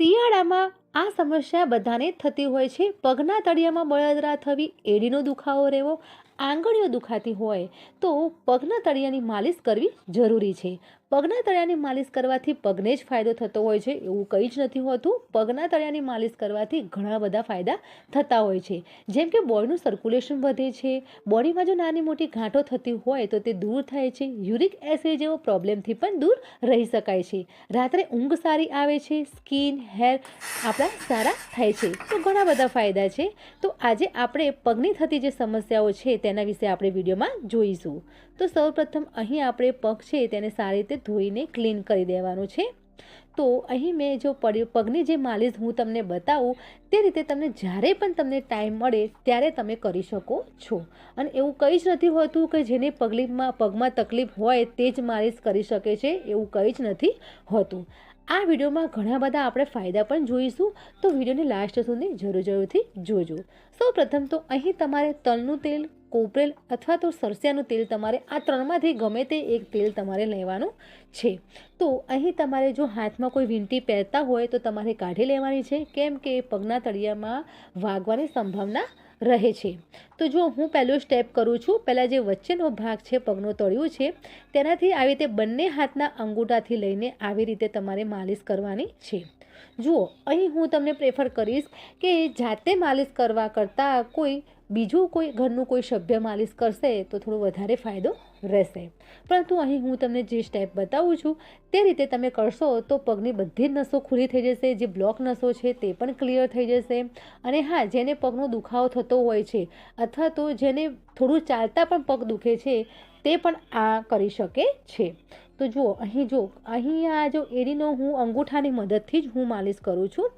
શિયાળામાં આ સમસ્યા બધાને થતી હોય છે. પગના તળિયામાં બળદરા થવી, એડીનો દુખાવો રહેવો, આંગળીઓ દુખાતી હોય તો પગના તળિયાની માલિશ કરવી જરૂરી છે. પગના તળિયાની માલિશ કરવાથી પગને જ ફાયદો થતો હોય છે એવું કંઈ જ નથી હોતું. પગના તળિયાની માલિશ કરવાથી ઘણા બધા ફાયદા થતા હોય છે. જેમ કે બોડીનું સર્ક્યુલેશન વધે છે, બોડીમાં જો નાની મોટી ગાંઠો થતી હોય તો તે દૂર થાય છે યુરિક એસિડ જેવો પ્રોબ્લેમથી પણ દૂર રહી શકાય છે. રાત્રે ઊંઘ સારી આવે છે સ્કિન હેર આપણા સારા થાય છે. તો ઘણા બધા ફાયદા છે. તો આજે આપણે પગની થતી જે સમસ્યાઓ છે તેના વિશે આપણે વિડીયોમાં જોઈશું. તો સૌપ્રથમ અહીં આપણે પગ છે તેને સારી રીતે ધોઈને ક્લીન કરી દેવાનું છે. તો અહીં મેં જો પડ્યું પગની જે માલિશ હું તમને બતાવું, તે રીતે તમને જ્યારે પણ તમને ટાઈમ મળે ત્યારે તમે કરી શકો છો. અને એવું કંઈ જ નથી હોતું કે જેને પગલીમાં, પગમાં તકલીફ હોય તે જ માલિશ કરી શકે છે, એવું કંઈ જ નથી હોતું. આ વિડીયોમાં ઘણા બધા આપણે ફાયદા પણ જોઈશું, તો વિડીયોની લાસ્ટ સુધી જરૂર જરૂરથી જોજો. સૌ પ્રથમ તો અહીં તમારે તલનું તેલ કોપરેલ અથવા તો સરસિયાનું તેલ તમારે આ ત્રણમાંથી ગમે તે એક તેલ તમારે લેવાનું છે. તો અહીં તમારે જો હાથમાં કોઈ વીંટી પહેરતા હોય તો તમારે કાઢી લેવાની છે, કેમ કે પગના તળિયામાં વાગવાની સંભાવના રહે છે. તો જો હું પહેલું સ્ટેપ કરું છું, પહેલાં જે વચ્ચેનો ભાગ છે, પગનો તળિયું છે, તેનાથી આવી રીતે બંને હાથના અંગૂઠાથી લઈને આવી રીતે તમારે માલિશ કરવાની છે. જુઓ, અહીં હું તમને પ્રેફર કરીશ કે જાતે માલિશ કરવા કરતાં કોઈ બીજું કોઈ ઘરનું કોઈ સભ્ય માલિશ કરશે તો થોડો વધારે ફાયદો રહેશે. પરંતુ અહીં હું તમને જે સ્ટેપ બતાવું છું, તે રીતે તમે કરશો તો પગની બધી જ નસો ખુલ્લી થઈ જશે, જે બ્લોક નસો છે તે પણ ક્લિયર થઈ જશે. અને હા, જેને પગનો દુખાવો થતો હોય છે અથવા તો જેને થોડું ચાલતા પણ પગ દુખે છે, તે પણ આ કરી શકે છે. તો જુઓ, અહીં જો, અહીં આ જો એડીનો હું અંગૂઠાની મદદથી જ હું માલિશ કરું છું.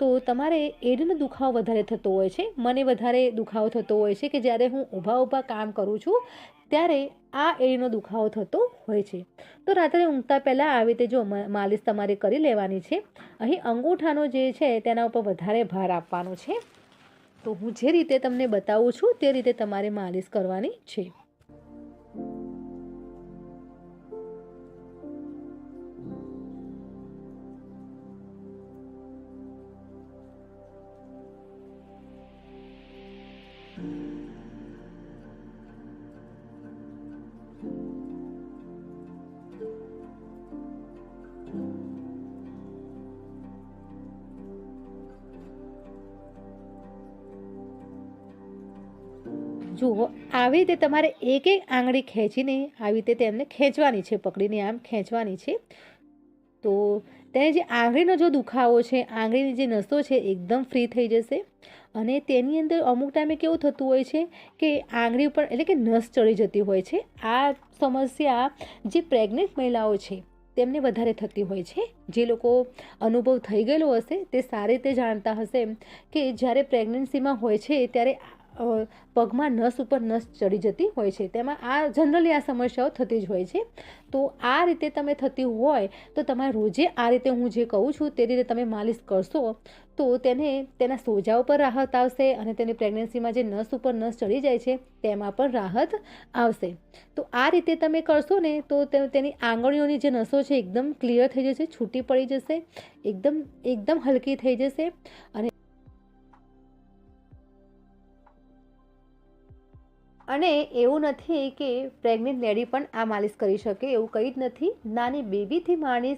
તો તમારે એડીનો દુખાવો વધારે થતો હોય છે. મને વધારે દુખાવો થતો હોય છે કે જ્યારે હું ઊભા ઊભા કામ કરું છું, ત્યારે આ એડીનો દુખાવો થતો હોય છે. તો રાત્રે ઊંઘતા પહેલાં આવી રીતે જો માલિશ તમારે કરી લેવાની છે. અહીં અંગૂઠાનો જે છે તેના ઉપર વધારે ભાર આપવાનો છે. તો હું જે રીતે તમને બતાવું છું, તે રીતે તમારે માલિશ કરવાની છે. જુઓ, આવી રીતે તમારે એક એક આંગળી ખેંચીને આવી રીતે તેમને ખેંચવાની છે, પકડીને આમ ખેંચવાની છે. તો તેને જે આંગળીનો જો દુખાવો છે, આંગળીની જે નસો છે, એકદમ ફ્રી થઈ જશે. અને તેની અંદર અમુક ટાઈમે કેવું થતું હોય છે કે આંગળી ઉપર એટલે કે નસ ચડી જતી હોય છે. આ સમસ્યા જે પ્રેગ્નેન્ટ મહિલાઓ છે, તેમને વધારે થતી હોય છે. જે લોકો અનુભવ થઈ ગયેલો હશે, તે સારી રીતે જાણતા હશે કે જ્યારે પ્રેગ્નન્સીમાં હોય છે, ત્યારે પગમાં નસ ઉપર નસ ચડી જતી હોય છે. તેમાં આ જનરલી આ સમસ્યાઓ થતી જ હોય છે. તો આ રીતે તમે થતી હોય તો તમારે રોજે આ રીતે હું જે કહું છું તે રીતે તમે માલિશ કરશો તો તેને, તેના સોજા ઉપર રાહત આવશે અને તેની પ્રેગ્નન્સીમાં જે નસ ઉપર નસ ચડી જાય છે તેમાં પણ રાહત આવશે. તો આ રીતે તમે કરશો ને તો, તેની આંગળીઓની જે નસો છે એકદમ ક્લિયર થઈ જશે, છૂટી પડી જશે, એકદમ એકદમ હલકી થઈ જશે અને અને એવું નથી કે પ્રેગ્નેન્ટ લેડી પણ આ માલિશ કરી શકે, એવું કંઈ જ નથી. નાની બેબીથી માણસ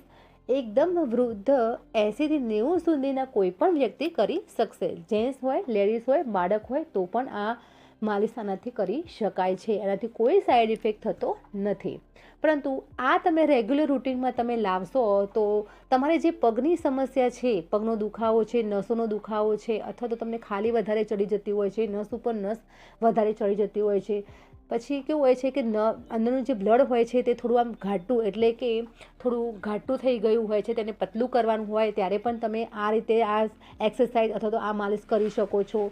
એકદમ વૃદ્ધ, એંસીથી નેવું સુધીના કોઈ પણ વ્યક્તિ કરી શકશે. જેન્ટ્સ હોય, લેડીઝ હોય, બાળક હોય, તો પણ આ માલિશ આનાથી કરી શકાય છે. એનાથી કોઈ સાઈડ ઇફેક્ટ થતો નથી. પરંતુ આ તમે રેગ્યુલર રૂટીનમાં તમે લાવશો તો તમારે જે પગની સમસ્યા છે, પગનો દુખાવો છે, નસોનો દુખાવો છે, અથવા તો તમને ખાલી વધારે ચડી જતી હોય છે, નસ ઉપર નસ વધારે ચડી જતી હોય છે, પછી કેવું હોય છે કે ન, અંદરનું જે બ્લડ હોય છે તે થોડું આમ ઘાટું, એટલે કે થોડું ઘાટું થઈ ગયું હોય છે, તેને પતલું કરવાનું હોય, ત્યારે પણ તમે આ રીતે આ એક્સરસાઇઝ અથવા તો આ માલિશ કરી શકો છો.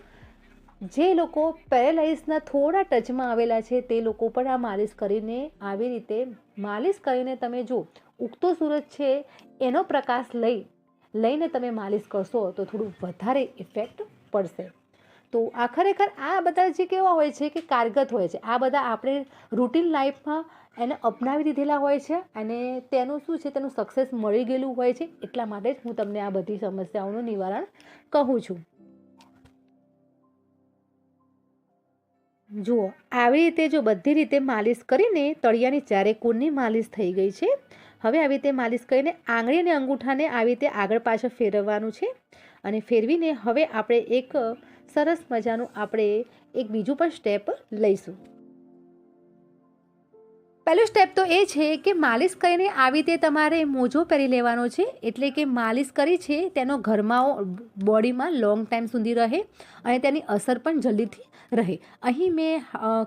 જે લોકો પેરેલાઇઝના થોડા ટચમાં આવેલા છે, તે લોકો પણ આ માલિશ કરીને આવી રીતે માલિશ કરીને તમે જો ઉગતો સૂરજ છે, એનો પ્રકાશ લઈ, લઈને તમે માલિશ કરશો, તો થોડું વધારે ઇફેક્ટ પડશે. તો આ ખરેખર આ બધા જે કેવા હોય છે કે કારગત હોય છે, આ બધા આપણે રૂટીન લાઈફમાં એને અપનાવી દીધેલા હોય છે અને તેનું શું છે, તેનું સક્સેસ મળી ગયેલું હોય છે, એટલા માટે જ હું તમને આ બધી સમસ્યાઓનું નિવારણ કહું છું. જુઓ, આવી રીતે જો બધી રીતે માલિશ કરીને તળિયાની ચારે કોણની માલિશ થઈ ગઈ છે, હવે આવી રીતે માલિશ કરીને આંગળી અને અંગૂઠાને આવી રીતે આગળ પાછળ ફેરવવાનું છે અને ફેરવીને હવે આપણે એક સરસ મજાનું આપણે એક બીજું પણ સ્ટેપ લઈશું. પહેલું સ્ટેપ તો એ છે કે માલિશ કરીને આવી રીતે તમારે મોજો પહેરી લેવાનો છે. એટલે કે માલિશ કરી છે તેનો ઘરમાઓ બોડીમાં લોંગ ટાઈમ સુધી રહે અને તેની અસર પણ જલ્દીથી રહે. અહીં મેં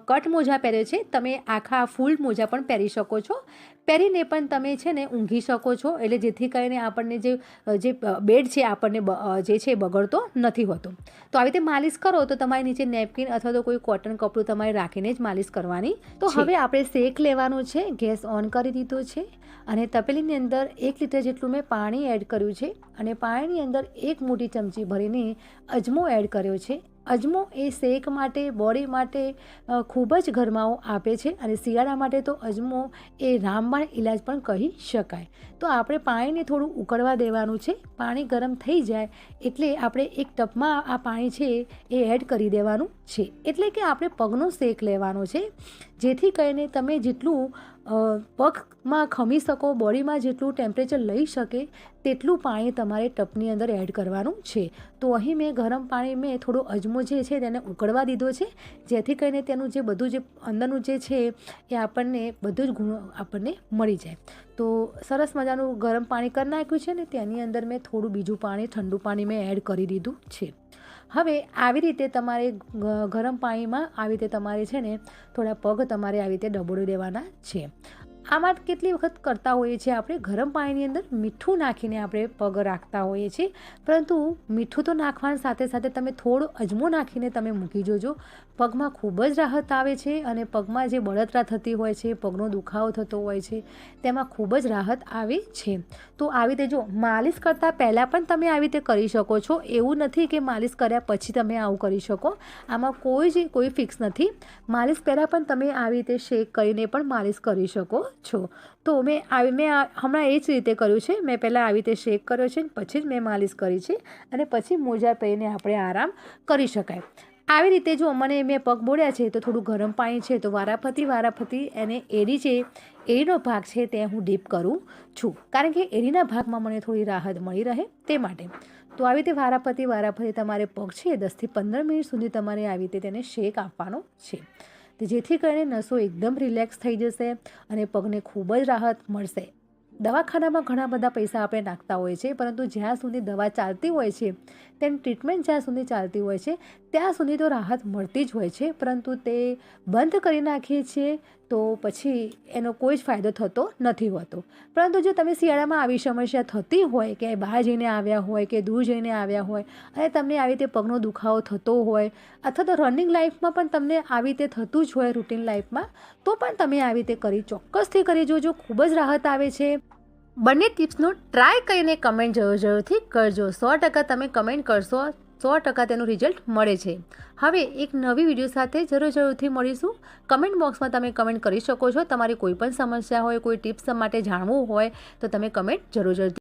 કટ મોજા પહેર્યો છે. તમે આખા ફૂલ મોજા પણ પહેરી શકો છો. પહેરીને પણ તમે છે ને ઊંઘી શકો છો. એટલે જેથી કરીને આપણને જે જે બેડ છે આપણને જે છે બગડતો નથી હોતો. તો આવી રીતે માલિશ કરો તો તમારી નીચે નેપકિન અથવા તો કોઈ કોટન કપડું તમારે રાખીને જ માલિશ કરવાની. તો હવે આપણે શેક લેવાનો છે. ગેસ ઓન કરી દીધો છે. અને તપેલીની અંદર એક લીટર જેટલું મેં પાણી એડ કર્યું છે. અને પાણીની અંદર એક મોટી ચમચી ભરીને અજમો એડ કર્યો છે. અજમો એ શેક માટે, બોડી માટે ખૂબ જ ગરમાવો આપે છે અને શિયાળા માટે તો અજમો એ રામબાણ ઇલાજ પણ કહી શકાય. તો આપણે પાણીને થોડું ઉકળવા દેવાનું છે. પાણી ગરમ થઈ જાય એટલે આપણે એક ટપમાં આ પાણી છે એ એડ કરી દેવાનું છે. એટલે કે આપણે પગનો શેક લેવાનો છે. જેથી કરીને તમે જેટલું પગમાં ખમી શકો, બોડીમાં જેટલું ટેમ્પરેચર લઈ શકે, તેટલું પાણી તમારે ટપની અંદર એડ કરવાનું છે. તો અહીં મેં ગરમ પાણી મેં થોડો અજમો જે છે તેને ઉકળવા દીધો છે. જેથી કરીને તેનું જે બધું જે અંદરનું જે છે એ આપણને બધું જ ગુણ આપણને મળી જાય. તો સરસ મજાનું ગરમ પાણી કરી નાખ્યું છે ને, તેની અંદર મેં થોડું બીજું પાણી ઠંડુ પાણી મેં એડ કરી દીધું છે. હવે આવી રીતે તમારે ગરમ પાણીમાં આવી રીતે તમારે છે ને થોડા પગ તમારે આવી રીતે ડબોડી દેવાના છે. આમાં કેટલી વખત કરતા હોઈએ છીએ આપણે? ગરમ પાણીની અંદર મીઠું નાખીને આપણે પગ રાખતા હોઈએ છીએ. પરંતુ મીઠું તો નાખવાની સાથે સાથે તમે થોડો અજમો નાખીને તમે મૂકી જોજો. પગમાં ખૂબ જ રાહત આવે છે અને પગમાં જે બળતરા થતી હોય છે, પગનો દુખાવો થતો હોય છે, તેમાં ખૂબ જ રાહત આવે છે. તો આવી રીતે જો માલિશ કરતાં પહેલાં પણ તમે આવી રીતે કરી શકો છો. એવું નથી કે માલિશ કર્યા પછી તમે આવું કરી શકો. આમાં કોઈ જ કોઈ ફિક્સ નથી. માલિશ પહેલાં પણ તમે આવી રીતે શેક કરીને પણ માલિશ કરી શકો. છો. તો મેં આવી મેં હમણાં એ જ રીતે કર્યું છે. મેં પહેલાં આવી રીતે શેક કર્યો છે પછી જ મેં માલિશ કરી છે અને પછી મોજા પહેરીને આપણે આરામ કરી શકાય. આવી રીતે જો મને મેં પગ બોળ્યા છે તો થોડું ગરમ પાણી છે તો વારાફરતી વારાફરતી એને એરી છે એરીનો ભાગ છે તે હું ડીપ કરું છું. કારણ કે એરીના ભાગમાં મને થોડી રાહત મળી રહે તે માટે. તો આવી રીતે વારાફરતી વારાફરતી તમારે પગ છે દસથી પંદર મિનિટ સુધી તમારે આવી રીતે તેને શેક આપવાનો છે. જેથી કરીને નસો એકદમ રિલેક્સ થઈ જશે અને પગને ખૂબ જ રાહત મળશે. દવાખાનામાં ઘણા બધા પૈસા આપણે નાખતા હોઈએ છીએ પરંતુ જ્યાં સુધી દવા ચાલતી હોય છે તેની ટ્રીટમેન્ટ જ્યાં સુધી ચાલતી હોય છે, ત્યાં સુધી તો રાહત મળતી જ હોય છે, પરંતુ તે બંધ કરી નાખીએ છીએ તો પછી એનો કોઈ જ ફાયદો થતો નથી હોતો. પરંતુ જો તમે શિયાળામાં આવી સમસ્યા થતી હોય કે બહાર જઈને આવ્યા હોય કે દૂર જઈને આવ્યા હોય અને તમને આવી રીતે પગનો દુખાવો થતો હોય અથવા તો રનિંગ લાઈફમાં પણ તમને આવી રીતે થતું જ હોય રૂટીન લાઈફમાં તો પણ તમે આવી રીતે કરી ચોક્કસથી કરી જોજો. ખૂબ જ રાહત આવે છે. બંને ટિપ્સનો ટ્રાય કરીને કમેન્ટ જરૂર જરૂરથી કરજો. સો ટકા તમે કમેન્ટ કરશો સો ટકા તેનું રિઝલ્ટ મળે છે. હવે એક નવી વીડિયો સાથે જરૂર જરૂરથી મળીશું. કમેન્ટ બોક્સમાં તમે કમેન્ટ કરી શકો છો. તમારી કોઈ પણ સમસ્યા હોય, કોઈ ટિપ્સ માટે જાણવું હોય, તો તમે કમેન્ટ જરૂર જરૂરથી